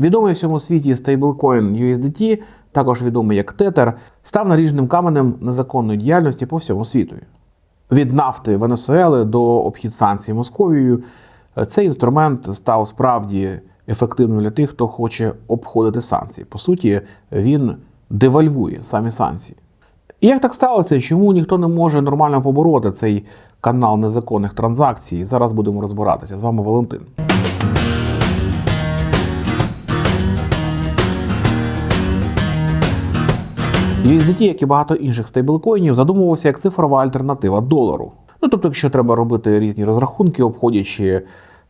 Відомий в всьому світі стейблкоін USDT, також відомий як Tether, став наріжним каменем незаконної діяльності по всьому світу. Від нафти Венесуели до обхід санкцій Московією цей інструмент став справді ефективним для тих, хто хоче обходити санкції. По суті, він девальвує самі санкції. І як так сталося? Чому ніхто не може нормально побороти цей канал незаконних транзакцій? Зараз будемо розбиратися. З вами Валентин. USDT, як і багато інших стейблкоїнів, задумувався як цифрова альтернатива долару. Ну тобто, якщо треба робити різні розрахунки, обходячи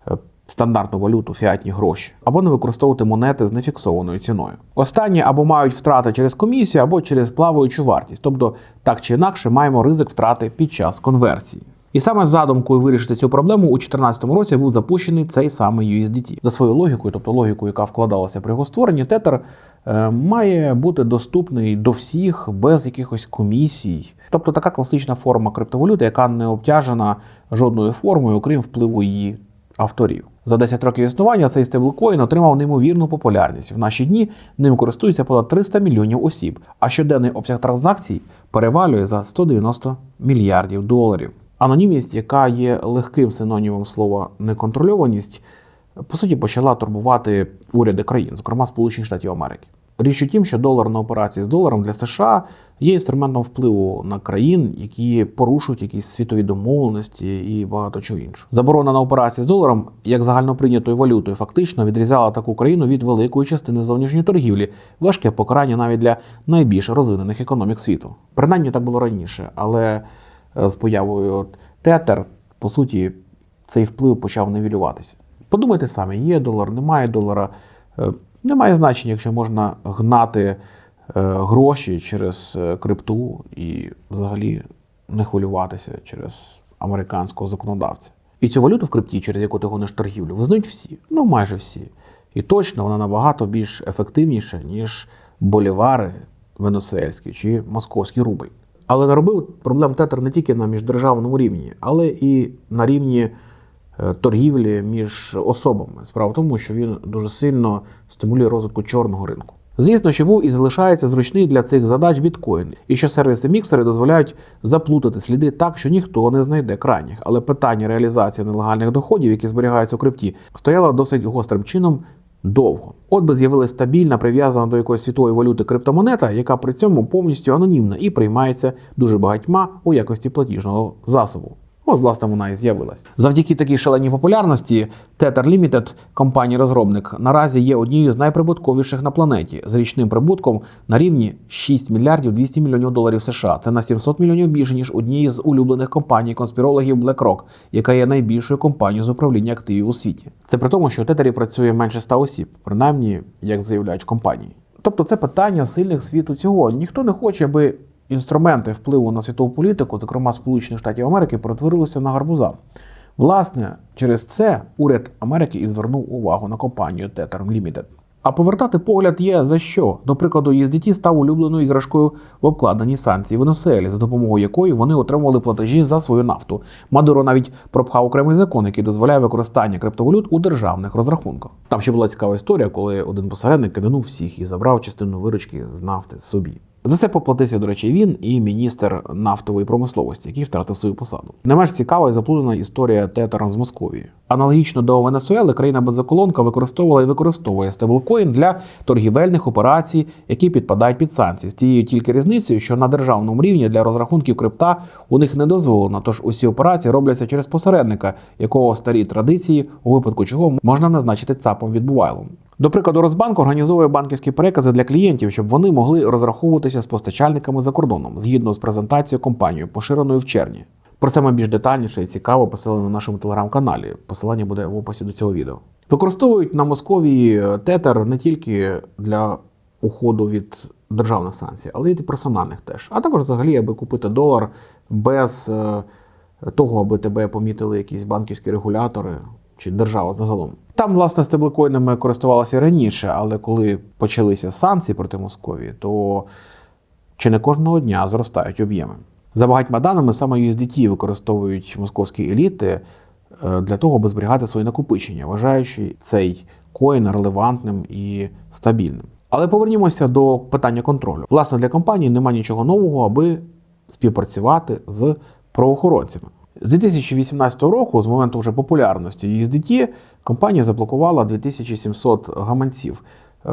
е, стандартну валюту, фіатні гроші, або не використовувати монети з нефіксованою ціною. Останні або мають втрати через комісію, або через плаваючу вартість. Тобто, так чи інакше, маємо ризик втрати під час конверсії. І саме з задумкою вирішити цю проблему у 2014 році був запущений цей самий USDT. За своєю логікою, тобто логікою, яка вкладалася при його створенні, е, має бути доступний до всіх без якихось комісій. Тобто така класична форма криптовалюти, яка не обтяжена жодною формою, окрім впливу її авторів. За 10 років існування цей стейблкоін отримав неймовірну популярність. В наші дні ним користуються понад 300 мільйонів осіб, а щоденний обсяг транзакцій перевалює за 190 мільярдів доларів. Анонімність, яка є легким синонімом слова неконтрольованість, по суті почала турбувати уряди країн, зокрема Сполучених Штатів Америки. Річ у тім, що долар на операції з доларом для США є інструментом впливу на країн, які порушують якісь світові домовленості і багато чого іншого. Заборона на операції з доларом, як загальноприйнятою валютою, фактично відрізала таку країну від великої частини зовнішньої торгівлі, важке покарання навіть для найбільш розвинених економік світу. Принаймні так було раніше, але з появою тетер, по суті, цей вплив почав нивелюватися. Подумайте самі, є долар, немає долара. Е, Немає значення, якщо можна гнати е, гроші через е, крипту і взагалі не хвилюватися через американського законодавця. І цю валюту в крипті, через яку ти гониш торгівлю, визнають всі, ну майже всі. І точно вона набагато більш ефективніша, ніж болівари венесуельські чи московський рубль. Але наробив проблем тетер не тільки на міждержавному рівні, але і на рівні е, торгівлі між особами. Справа в тому, що він дуже сильно стимулює розвитку чорного ринку. Звісно, що був і залишається зручний для цих задач біткоін, і що сервіси міксери дозволяють заплутати сліди так, що ніхто не знайде крайніх. Але питання реалізації нелегальних доходів, які зберігаються у крипті, стояло досить гострим чином довго. От би з'явилася стабільна, прив'язана до якоїсь світової валюти криптомонета, яка при цьому повністю анонімна і приймається дуже багатьма у якості платіжного засобу. От, власне, вона і з'явилась. Завдяки такій шаленій популярності Tether Limited, компанія-розробник, наразі є однією з найприбутковіших на планеті з річним прибутком на рівні 6 мільярдів 200 мільйонів доларів США. Це на 700 мільйонів більше ніж однієї з улюблених компаній конспірологів BlackRock, яка є найбільшою компанією з управління активів у світі. Це при тому, що у Тетері працює менше 100 осіб, принаймні як заявляють в компанії. Тобто, це питання сильних світу цього. Ніхто не хоче, аби інструменти впливу на світову політику, зокрема Сполучених Штатів Америки, перетворилися на гарбуза. Власне, через це уряд Америки і звернув увагу на компанію Tether Limited. А повертати погляд є за що. До прикладу, USDT став улюбленою іграшкою в обкладенні санкцій Венесуелі, за допомогою якої вони отримували платежі за свою нафту. Мадуро навіть пропхав окремий закон, який дозволяє використання криптовалют у державних розрахунках. Там ще була цікава історія, коли один посередник киданув всіх і забрав частину виручки з нафти собі. За це поплатився, до речі, він і міністр нафтової промисловості, який втратив свою посаду. Не менш цікава і заплутана історія Тетера з Московії. Аналогічно до Венесуели, країна беззаколонка використовувала і використовує стеблкоін для торгівельних операцій, які підпадають під санкції, з тією тільки різницею, що на державному рівні для розрахунків крипта у них не дозволено. Тож усі операції робляться через посередника, якого старі традиції, у випадку чого можна назначити ЦАПом відбувайлом. До прикладу, Розбанк організовує банківські перекази для клієнтів, щоб вони могли розраховуватися з постачальниками за кордоном згідно з презентацією компанії, поширеною в червні. Про це ми більш детальніше і цікаво писали на нашому телеграм-каналі. Посилання буде в описі до цього відео. Використовують на Московії тетер не тільки для уходу від державних санкцій, але й персональних теж. А також взагалі, аби купити долар без е, того, аби тебе помітили якісь банківські регулятори чи держава загалом. Там, власне, стеблкоїнами користувалися раніше, але коли почалися санкції проти Московії, то чи не кожного дня зростають об'єми. За багатьма даними, саме USDT використовують московські еліти е, для того, аби зберігати свої накопичення, вважаючи цей коін релевантним і стабільним. Але повернімося до питання контролю. Власне, для компанії немає нічого нового, аби співпрацювати з правоохоронцями. З 2018 року, з моменту вже популярності USDT, компанія заблокувала 2700 гаманців е,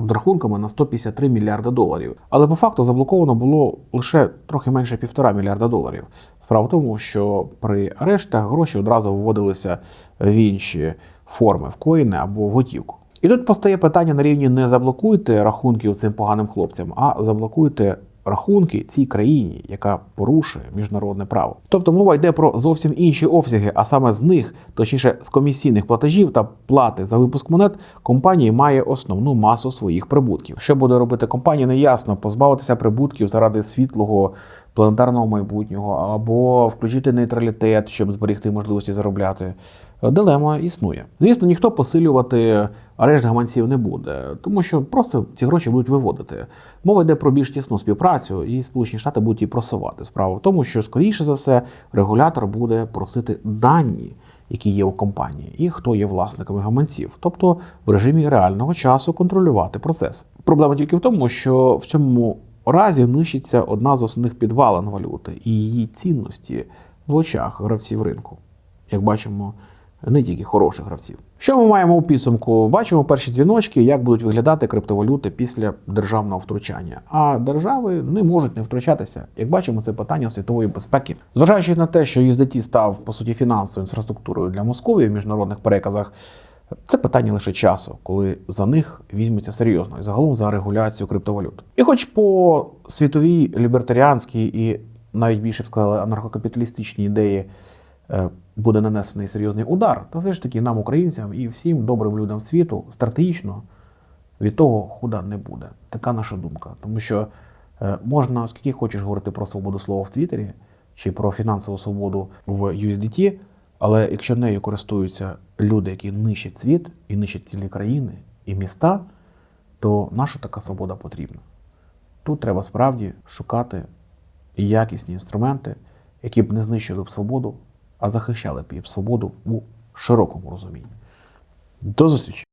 з рахунками на 153 мільярди доларів. Але по факту заблоковано було лише трохи менше півтора мільярда доларів. Справа в тому, що при арештах гроші одразу вводилися в інші форми в коїни або в готівку. І тут постає питання на рівні не заблокуйте рахунків цим поганим хлопцям, а заблокуйте рахунки цій країні, яка порушує міжнародне право. Тобто мова йде про зовсім інші обсяги, а саме з них, точніше, з комісійних платежів та плати за випуск монет, компанія має основну масу своїх прибутків. Що буде робити компанія, не ясно. Позбавитися прибутків заради світлого планетарного майбутнього, або включити нейтралітет, щоб зберегти можливості заробляти. Дилема існує. Звісно, ніхто посилювати арешт гаманців не буде, тому що просто ці гроші будуть виводити. Мова йде про більш тісну співпрацю, і Сполучені Штати будуть її просувати. Справа в тому, що скоріше за все регулятор буде просити дані, які є у компанії, і хто є власниками гаманців, тобто в режимі реального часу контролювати процес. Проблема тільки в тому, що в цьому разі нищиться одна з основних підвалин валюти і її цінності в очах гравців ринку. Як бачимо, не тільки хороших гравців. Що ми маємо у підсумку? Бачимо перші дзвіночки, як будуть виглядати криптовалюти після державного втручання. А держави не можуть не втручатися. Як бачимо, це питання світової безпеки. Зважаючи на те, що USDT став по суті фінансовою інфраструктурою для Московії в міжнародних переказах. Це питання лише часу, коли за них візьмуться серйозно і загалом за регуляцію криптовалют. І хоч по світовій лібертаріанській і навіть більше б сказали анархокапіталістичній ідеї буде нанесений серйозний удар, та все ж таки нам, українцям і всім добрим людям світу стратегічно від того худа не буде. Така наша думка. Тому що е, можна скільки хочеш говорити про свободу слова в Твіттері чи про фінансову свободу в USDT, але якщо нею користуються люди, які нищать світ і нищать цілі країни і міста, то наша така свобода потрібна. Тут треба справді шукати якісні інструменти, які б не знищили б свободу, а захищали б її свободу у широкому розумінні. До зустрічі!